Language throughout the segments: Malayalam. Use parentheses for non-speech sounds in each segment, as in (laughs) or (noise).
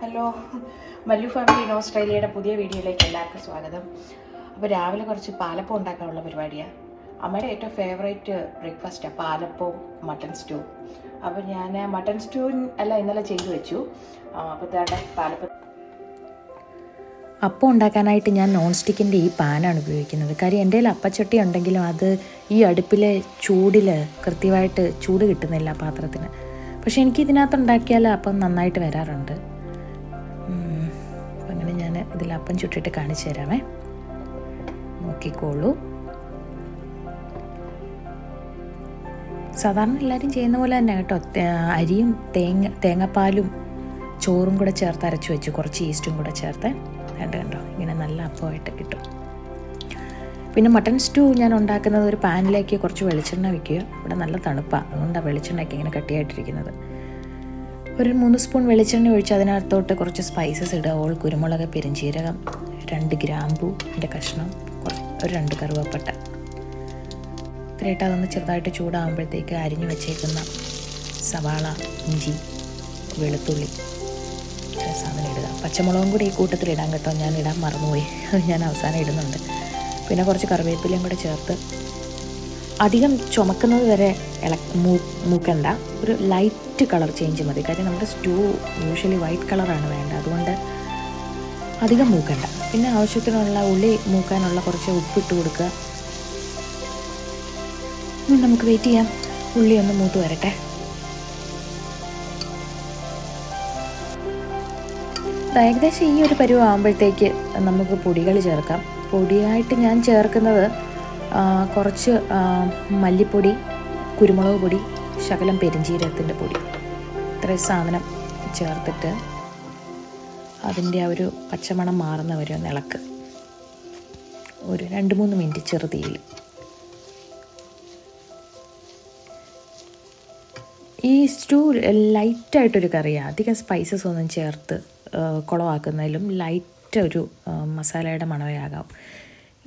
ഹലോ മല്ലു ഫാമിലി ഇൻ ഓസ്ട്രേലിയയുടെ പുതിയ വീഡിയോയിലേക്ക് എല്ലാവർക്കും സ്വാഗതം. അപ്പോൾ രാവിലെ കുറച്ച് പാലപ്പം ഉണ്ടാക്കാനുള്ള പരിപാടിയാണ് അമ്മയുടെ ഏറ്റവും ഫേവറേറ്റ് ബ്രേക്ക്ഫാസ്റ്റാണ് പാലപ്പവും മട്ടൺ സ്റ്റൂ അപ്പോൾ ഞാൻ മട്ടൺ സ്റ്റൂ അല്ല ഇന്നലെ ചെയ്തു വെച്ചു. അപ്പോൾ തേടെ പാലപ്പം. അപ്പം ഉണ്ടാക്കാനായിട്ട് ഞാൻ നോൺ സ്റ്റിക്കിന്റെ ഈ പാനാണ് ഉപയോഗിക്കുന്നത്. കാര്യം എന്റെ കയ്യിൽ അപ്പച്ചട്ടി ഉണ്ടെങ്കിലും അത് ഈ അടുപ്പിലെ ചൂടിൽ കൃത്യമായിട്ട് ചൂട് കിട്ടുന്നില്ല പാത്രത്തിന്. പക്ഷേ എനിക്ക് ഇതിനകത്ത് ഉണ്ടാക്കിയാൽ അപ്പം നന്നായിട്ട് വരാറുണ്ട്. അങ്ങനെ ഞാൻ ഇതിൽ അപ്പം ചുട്ടിട്ട് കാണിച്ചു തരാമേ. നോക്കിക്കോളൂ. സാധാരണ എല്ലാവരും ചെയ്യുന്ന പോലെ തന്നെ കേട്ടോ. അരിയും തേങ്ങ തേങ്ങാപ്പാലും ചോറും കൂടെ ചേർത്ത് അരച്ച് വെച്ചു കുറച്ച് ഈസ്റ്റും കൂടെ ചേർത്ത്. കണ്ടോ കണ്ടോ? ഇങ്ങനെ നല്ല അപ്പമായിട്ട് കിട്ടും. പിന്നെ മട്ടൺ സ്റ്റൂ ഞാൻ ഉണ്ടാക്കുന്നത് ഒരു പാനിലേക്ക് കുറച്ച് വെളിച്ചെണ്ണ വയ്ക്കുക ഇവിടെ നല്ല തണുപ്പാണ് അതുകൊണ്ടാണ് വെളിച്ചെണ്ണയ്ക്ക് ഇങ്ങനെ കട്ടിയായിട്ടിരിക്കുന്നത്. ഒരു മൂന്ന് സ്പൂൺ വെളിച്ചെണ്ണ ഒഴിച്ച് അതിനകത്തോട്ട് കുറച്ച് സ്പൈസസ് ഇടുക. ഓൾ കുരുമുളക് പെരിഞ്ചീരകം രണ്ട് ഗ്രാമ്പൂ എന്റെ കഷ്ണം ഒരു രണ്ട് കറുവപ്പട്ട. ഇത്രയായിട്ട് അതൊന്ന് ചെറുതായിട്ട് ചൂടാകുമ്പോഴത്തേക്ക് അരിഞ്ഞു വെച്ചേക്കുന്ന സവാള ഇഞ്ചി വെളുത്തുള്ളി സാധനം ഇടുക. പച്ചമുളകും കൂടി ഈ കൂട്ടത്തിൽ ഇടാൻ കേട്ടോ. ഞാൻ ഇടാൻ മറന്നുപോയി. അത് ഞാൻ അവസാനം ഇടുന്നുണ്ട്. പിന്നെ കുറച്ച് കറിവേപ്പിലയും കൂടെ ചേർത്ത് അധികം ചുമക്കുന്നത് വരെ ഇള മൂക്കണ്ട. ഒരു ലൈറ്റ് കളർ ചേഞ്ച് മതി. കാര്യം നമ്മുടെ സ്റ്റൂ യൂഷ്വലി വൈറ്റ് കളറാണ് വേണ്ടത്. അതുകൊണ്ട് അധികം മൂക്കണ്ട. പിന്നെ ആവശ്യത്തിനുള്ള ഉള്ളി മൂക്കാനുള്ള കുറച്ച് ഉപ്പിട്ട് കൊടുക്കുക. നമുക്ക് വെയിറ്റ് ചെയ്യാം. ഉള്ളി ഒന്ന് മൂത്ത് വരട്ടെ. ഏകദേശം ഈ ഒരു പരുവം ആകുമ്പോഴത്തേക്ക് നമുക്ക് പൊടികൾ ചേർക്കാം. പൊടിയായിട്ട് ഞാൻ ചേർക്കുന്നത് കുറച്ച് മല്ലിപ്പൊടി കുരുമുളക് പൊടി ശകലം പെരിഞ്ചീരകത്തിന്റെ പൊടി. ഇത്രയും സാധനം ചേർത്തിട്ട് അതിന്റെ ആ ഒരു പച്ചമണം മാറുന്ന വരെ ഒന്ന് ഇളക്ക് ഒരു രണ്ട് മൂന്ന് മിനിറ്റ് ചെറുതീയിൽ ഈ സ്റ്റൂ ലൈറ്റായിട്ടൊരു കറിയാണ് അധികം സ്പൈസസ് ഒന്നും ചേർത്ത് കുളമാക്കുന്നതിലും ലൈറ്റ് ഒരു മസാലയുടെ മണമേ ആകാം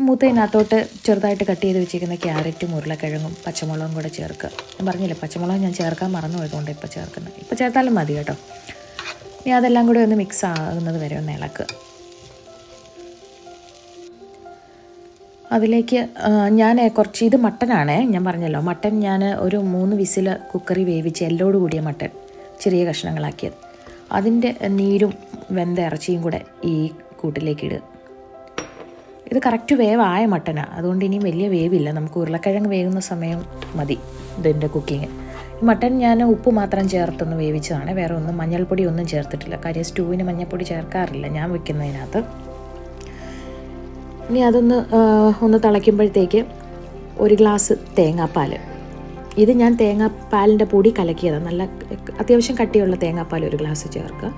മൂത്തതിനകത്തോട്ട് ചെറുതായിട്ട് കട്ട് ചെയ്ത് വെച്ചിരിക്കുന്ന ക്യാരറ്റും ഉരുളക്കിഴങ്ങും പച്ചമുളകും കൂടെ ചേർക്കുക. ഞാൻ പറഞ്ഞില്ലേ പച്ചമുളക് ഞാൻ ചേർക്കാൻ മറന്നു പോയതുകൊണ്ട് ഇപ്പോൾ ചേർക്കുന്നത്. ഇപ്പോൾ ചേർത്താലും മതി കേട്ടോ. ഇനി അതെല്ലാം കൂടെ ഒന്ന് മിക്സ് ആകുന്നത് വരെ ഒന്ന് ഇളക്കുക അതിലേക്ക് ഞാൻ കുറച്ച് ഇത് മട്ടനാണേ ഞാൻ പറഞ്ഞല്ലോ. മട്ടൻ ഞാൻ ഒരു മൂന്ന് വിസിൽ കുക്കറി വേവിച്ച് എല്ലോട് കൂടിയ മട്ടൻ ചെറിയ കഷ്ണങ്ങളാക്കിയത്. അതിന്റെ നീരും വെന്ത ഇറച്ചിയും കൂടെ ഈ കൂട്ടിലേക്ക് ഇടുക ഇത് കറക്റ്റ് വേവായ മട്ടനാണ് അതുകൊണ്ട് ഇനിയും വലിയ വേവില്ല. നമുക്ക് ഉരുളക്കിഴങ്ങ് വേകുന്ന സമയം മതി ഇതിന്റെ കുക്കിങ് ഈ മട്ടൻ ഞാൻ ഉപ്പ് മാത്രം ചേർത്തൊന്ന് വേവിച്ചതാണ്. വേറെ ഒന്നും മഞ്ഞൾപ്പൊടി ഒന്നും ചേർത്തിട്ടില്ല. കാര്യം സ്റ്റൂവിന് മഞ്ഞൾപ്പൊടി ചേർക്കാറില്ല. ഞാൻ വെക്കുന്നതിനകത്ത്. ഇനി അതൊന്ന് ഒന്ന് തിളയ്ക്കുമ്പോഴത്തേക്ക് ഒരു ഗ്ലാസ് തേങ്ങാപ്പാൽ ഇത് ഞാൻ തേങ്ങാപ്പാലിന്റെ പൊടി കലക്കിയതാണ്. നല്ല അത്യാവശ്യം കട്ടിയുള്ള തേങ്ങാപ്പാൽ ഒരു ഗ്ലാസ് ചേർക്കുക.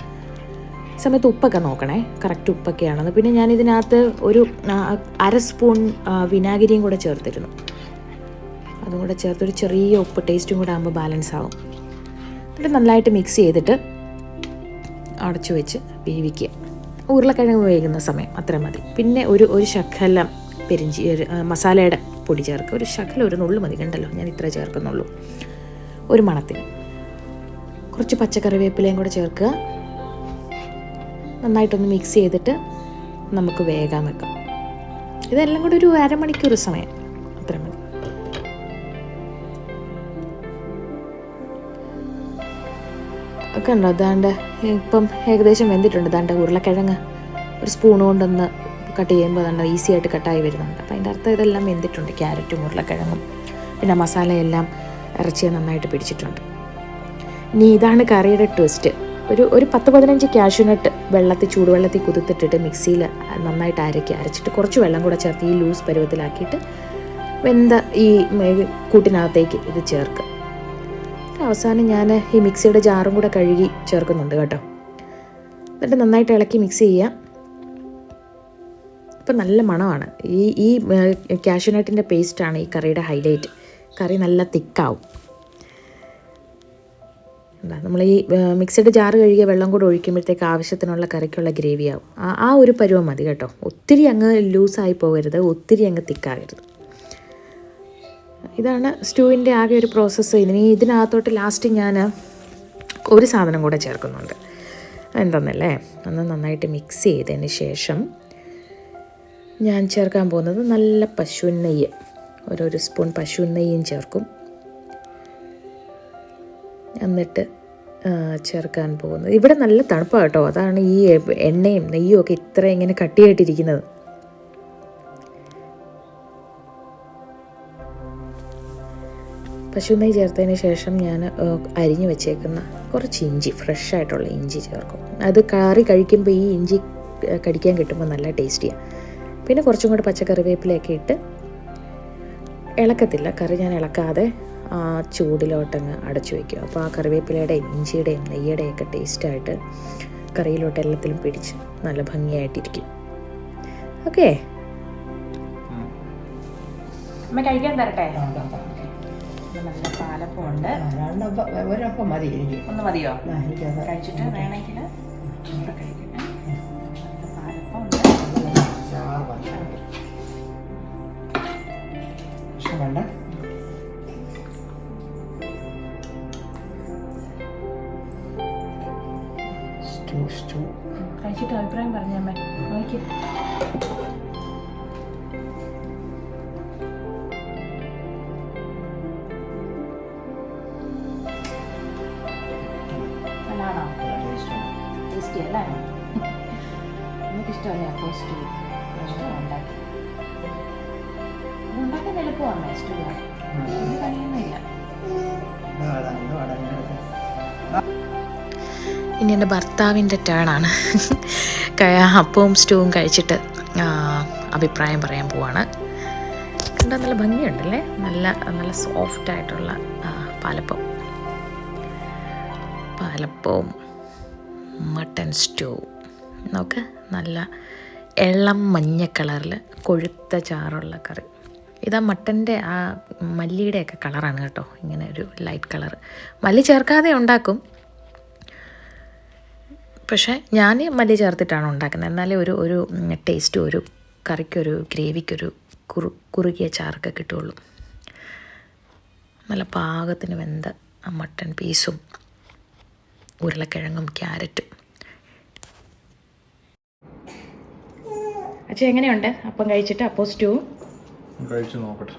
സമയത്ത് ഉപ്പൊക്കെ നോക്കണേ. കറക്റ്റ് ഉപ്പൊക്കെയാണെന്ന്. പിന്നെ ഞാൻ ഇതിനകത്ത് ഒരു അര സ്പൂൺ വിനാഗിരിയും കൂടെ ചേർത്തിരുന്നു. അതും കൂടെ ചേർത്തൊരു ചെറിയ ഉപ്പ് ടേസ്റ്റും കൂടെ ആകുമ്പോൾ ബാലൻസ് ആവും. എന്നിട്ട് നന്നായിട്ട് മിക്സ് ചെയ്തിട്ട് അടച്ചു വെച്ച് വേവിക്കുക. ഉരുളക്കിഴങ്ങ് വേകുന്ന സമയം അത്ര മതി. പിന്നെ ഒരു ഒരു ശകലം പെരിഞ്ചി ഒരു, മസാലയുടെ പൊടി ചേർക്കുക. ഒരു ശകലം ഒരു നുള്ളു മതി കണ്ടല്ലോ? ഞാൻ ഇത്ര ചേർക്കുന്നുള്ളൂ. ഒരു മണത്തിന്. കുറച്ച് പച്ചക്കറിവേപ്പിലയും കൂടെ ചേർക്കുക. നന്നായിട്ടൊന്ന് മിക്സ് ചെയ്തിട്ട് നമുക്ക് വേഗം വെക്കാം. ഇതെല്ലാം കൂടെ ഒരു അരമണിക്കൂർ സമയം. അത്ര മതി. ഒക്കെ ഉണ്ടോ? അതാണ്ട് ഇപ്പം ഏകദേശം വെന്തിട്ടുണ്ട്. അതാണ്ട് ഉരുളക്കിഴങ്ങ് ഒരു സ്പൂൺ കൊണ്ടൊന്ന് കട്ട് ചെയ്യുമ്പോൾ ദാണ്ട് ഈസി ആയിട്ട് കട്ടായി വരുന്നുണ്ട്. അപ്പം അതിന്റെ അർത്ഥം ഇതെല്ലാം വെന്തിട്ടുണ്ട്. ക്യാരറ്റും ഉരുളക്കിഴങ്ങും പിന്നെ മസാലയെല്ലാം ഇറച്ചിയെ നന്നായിട്ട് പിടിച്ചിട്ടുണ്ട്. ഇനി ഇതാണ് കറിയുടെ ട്വിസ്റ്റ് ഒരു ഒരു പത്ത് പതിനഞ്ച് കാഷ്യൂനട്ട് വെള്ളത്തിൽ ചൂടുവെള്ളത്തിൽ കുതിർത്തിട്ടിട്ട് മിക്സിയിൽ നന്നായിട്ട് അരക്കി അരച്ചിട്ട് കുറച്ച് വെള്ളം കൂടെ ചേർത്ത് ഈ ലൂസ് പരുവത്തിലാക്കിയിട്ട് വെന്ത ഈ കൂട്ടിനകത്തേക്ക് ഇത് ചേർക്കുക. അവസാനം ഞാൻ ഈ മിക്സിയുടെ ജാറും കൂടെ കഴുകി ചേർക്കുന്നുണ്ട് കേട്ടോ. എന്നിട്ട് നന്നായിട്ട് ഇളക്കി മിക്സ് ചെയ്യുക. ഇപ്പം നല്ല മണമാണ്. ഈ ഈ കാഷ്യൂനട്ടിന്റെ പേസ്റ്റാണ് ഈ കറിയുടെ ഹൈലൈറ്റ്. കറി നല്ല തിക്കാവും. നമ്മൾ ഈ മിക്സഡ് ജാറ് കഴുകിയ വെള്ളം കൂടെ ഒഴിക്കുമ്പോഴത്തേക്ക് ആവശ്യത്തിനുള്ള കറിക്കുള്ള ഗ്രേവി ആവും. ആ ആ ഒരു പരുവം മതി കേട്ടോ. ഒത്തിരി അങ്ങ് ലൂസായി പോകരുത് ഒത്തിരി അങ്ങ് തിക്കാകരുത്. ഇതാണ് സ്റ്റൂവിന്റെ ആകെ ഒരു പ്രോസസ്സ്. ഇനി ഇതിനകത്തോട്ട് ലാസ്റ്റ് ഞാൻ ഒരു സാധനം കൂടെ ചേർക്കുന്നുണ്ട്. എന്തെന്നല്ലേ ഒന്ന് നന്നായിട്ട് മിക്സ് ചെയ്തതിന് ശേഷം ഞാൻ ചേർക്കാൻ പോകുന്നത് നല്ല പശു നെയ്യ്. ഓരോരു സ്പൂൺ പശു നെയ്യും ചേർക്കും. എന്നിട്ട് ചേർക്കാൻ പോകുന്നത്. ഇവിടെ നല്ല തണുപ്പാണ് കേട്ടോ. അതാണ് ഈ എണ്ണയും നെയ്യും ഒക്കെ ഇത്ര ഇങ്ങനെ കട്ടിയായിട്ടിരിക്കുന്നത്. പശു നെയ്യ് ചേർത്തതിന് ശേഷം ഞാൻ അരിഞ്ഞു വെച്ചേക്കുന്ന കുറച്ച് ഇഞ്ചി ഫ്രഷ് ആയിട്ടുള്ള ഇഞ്ചി ചേർക്കും. അത് കാറി കഴിക്കുമ്പോൾ ഈ ഇഞ്ചി കടിക്കാൻ കിട്ടുമ്പോൾ നല്ല ടേസ്റ്റിയാണ് പിന്നെ കുറച്ചും കൂടി പച്ചക്കറി പച്ചക്കറിവേപ്പിലയൊക്കെ ഇട്ട് ഇളക്കത്തില്ല. കറി ഞാൻ ഇളക്കാതെ ആ ചൂടിലോട്ടങ്ങ് അടച്ചു വയ്ക്കും. അപ്പോൾ ആ കറിവേപ്പിലയുടെയും ഇഞ്ചിയുടെയും നെയ്യുടെയും ഒക്കെ ടേസ്റ്റായിട്ട് കറിയിലോട്ട് എല്ലാത്തിലും പിടിച്ച് നല്ല ഭംഗിയായിട്ടിരിക്കും. ഓക്കെ? അമ്മ കഴിക്കാൻ തരട്ടെ? നല്ല പാലപ്പം ഉണ്ട് ഒരപ്പം മതി ഒന്ന് മതിയോ? കഴിച്ചിട്ട് വേണമെങ്കിൽ വേണ്ട. Stew stew. കഴിച്ചിട്ട് അഭിപ്രായം പറഞ്ഞമ്മേ നോക്കി. നല്ലതാണോ? ടേസ്റ്റി അല്ലേ? (laughs) നമുക്കിഷ്ടമല്ലേ അപ്പോൾ സ്റ്റൂ. ഉണ്ടാക്കി ഇനി എന്റെ ഭർത്താവിന്റെ ടേണാണ് അപ്പവും സ്റ്റൂവും കഴിച്ചിട്ട് അഭിപ്രായം പറയാൻ പോവാണ്. കണ്ടാൽ നല്ല ഭംഗിയുണ്ടല്ലേ? നല്ല നല്ല സോഫ്റ്റ് ആയിട്ടുള്ള പാലപ്പം. പാലപ്പവും മട്ടൻ സ്റ്റൂ നോക്ക് നല്ല ഇളം മഞ്ഞ കളറിൽ കൊഴുത്ത ചാറുള്ള കറി. ഇതാ മട്ടന്റെ ആ മല്ലിയുടെയൊക്കെ കളറാണ് കേട്ടോ. ഇങ്ങനെ ഒരു ലൈറ്റ് കളർ മല്ലി ചേർക്കാതെ ഉണ്ടാക്കും. പക്ഷേ ഞാൻ മല്ലി ചേർത്തിട്ടാണ് ഉണ്ടാക്കുന്നത്. എന്നാലേ ഒരു ഒരു ടേസ്റ്റ് ഒരു കറിക്കൊരു ഗ്രേവിക്കൊരു കുറു കുറുകിയ ചാറൊക്കെ കിട്ടുള്ളൂ നല്ല പാകത്തിന് വെന്ത ആ മട്ടൺ പീസും ഉരുളക്കിഴങ്ങും ക്യാരറ്റും. അച്ഛൻ എങ്ങനെയുണ്ട്? അപ്പം കഴിച്ചിട്ട് അപ്പോൾ സ്റ്റൂ കഴിച്ചു നോക്കട്ടെ.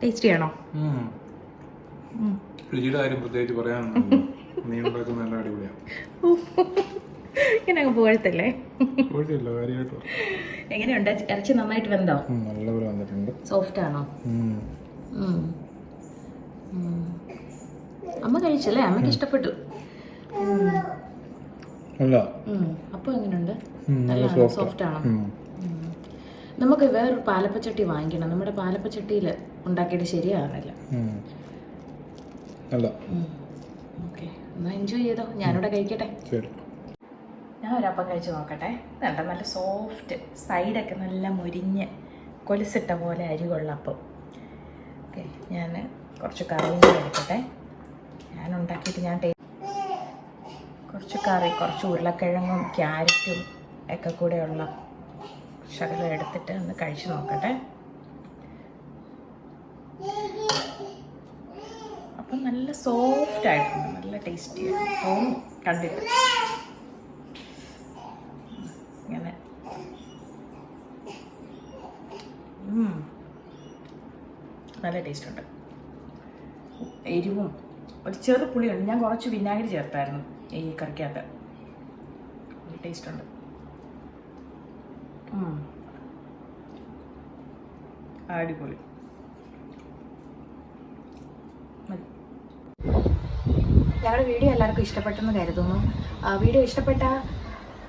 ടേസ്റ്റി ആണോ രുചിയുടെ കാര്യം പ്രത്യേകിച്ച് പറയാനൊന്നുമില്ല. നീ ഉണ്ടാക്കുന്ന നല്ല അടിപൊളിയാണ് ഇങ്ങനെ പോഴത്തല്ലേ കുഴപ്പമില്ല കാര്യമായിട്ട് എങ്ങനെയുണ്ട്? ഇറച്ചി നന്നായിട്ട് വെന്തോ? നല്ലപോലെ വന്നിട്ടുണ്ട്. സോഫ്റ്റ് ആണോ. അമ്മ കഴിച്ചല്ലേ? അമ്മയ്ക്ക് ഇഷ്ടപ്പെട്ടു. അപ്പം എങ്ങനെയുണ്ട് ഉം, നല്ല? സോഫ്റ്റ് ആണോ. നമുക്ക് വേറൊരു പാലപ്പച്ചട്ടി വാങ്ങിക്കണം. നമ്മുടെ പാലപ്പച്ചട്ടിയിൽ ഉണ്ടാക്കിയിട്ട് ശരിയാകുന്നില്ല അല്ല. ഓക്കെ. എന്നാൽ എൻജോയ് ചെയ്തോ. ഞാനിവിടെ കഴിക്കട്ടെ. ശരി. ഞാൻ ഒരപ്പം കഴിച്ച് നോക്കട്ടെ. നല്ല നല്ല സോഫ്റ്റ് സൈഡൊക്കെ നല്ല മുരിഞ്ഞ് കൊലുസിട്ട പോലെ അരികൊള്ള അപ്പം. ഓക്കെ. ഞാൻ കുറച്ച് കറിയും കഴിക്കട്ടെ എടുക്കട്ടെ. ഞാൻ ഉണ്ടാക്കിയിട്ട് ഞാൻ കുറച്ച് കറി കുറച്ച് ഉരുളക്കിഴങ്ങും ക്യാരറ്റും ഒക്കെ കൂടെയുള്ള ശകലം എടുത്തിട്ട് ഒന്ന് കഴിച്ച് നോക്കട്ടെ. അപ്പം നല്ല സോഫ്റ്റ് ആയിട്ടുണ്ട് നല്ല ടേസ്റ്റി ആയിട്ടും കണ്ടിട്ട് ഇങ്ങനെ. നല്ല ടേസ്റ്റ് ഉണ്ട്. എരിവും. ഒരു ചെറു പുളിയുണ്ട്. ഞാൻ കുറച്ച് വിനാഗിരി ചേർത്തായിരുന്നു. ഈ കറിക്കകത്ത്. ടേസ്റ്റ് ഉണ്ട്. അടിപൊളി. ഞങ്ങളുടെ വീഡിയോ എല്ലാവർക്കും ഇഷ്ടപ്പെട്ടെന്ന് കരുതുന്നു. വീഡിയോ ഇഷ്ടപ്പെട്ട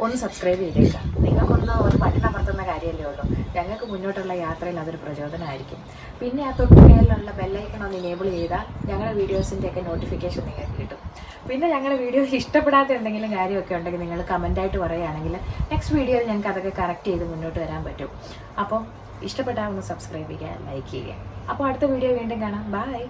ഒന്ന് സബ്സ്ക്രൈബ് ചെയ്തേക്കാം. നിങ്ങൾക്കൊന്ന് ഒരു ബട്ടൺ അമർത്തുന്ന കാര്യമല്ലേ ഉള്ളൂ. ഞങ്ങൾക്ക് മുന്നോട്ടുള്ള യാത്രയിൽ അതൊരു പ്രചോദനമായിരിക്കും. പിന്നെ ആ തൊട്ട് മേലുള്ള ബെല്ലൈക്കൺ ഒന്ന് ഇനേബിൾ ചെയ്താൽ ഞങ്ങളുടെ വീഡിയോസിന്റെയൊക്കെ നോട്ടിഫിക്കേഷൻ നിങ്ങൾക്ക് കിട്ടും. പിന്നെ ഞങ്ങളുടെ വീഡിയോ ഇഷ്ടപ്പെടാത്ത എന്തെങ്കിലും കാര്യമൊക്കെ ഉണ്ടെങ്കിൽ നിങ്ങൾ കമന്റായിട്ട് പറയുകയാണെങ്കിൽ നെക്സ്റ്റ് വീഡിയോയിൽ ഞങ്ങൾക്ക് അതൊക്കെ കറക്റ്റ് ചെയ്ത് മുന്നോട്ട് വരാൻ പറ്റും. അപ്പം ഇഷ്ടപ്പെട്ടാൽ ഒന്ന് സബ്സ്ക്രൈബ് ചെയ്യുക ലൈക്ക് ചെയ്യുക. അപ്പോൾ അടുത്ത വീഡിയോ വീണ്ടും കാണാം. ബൈ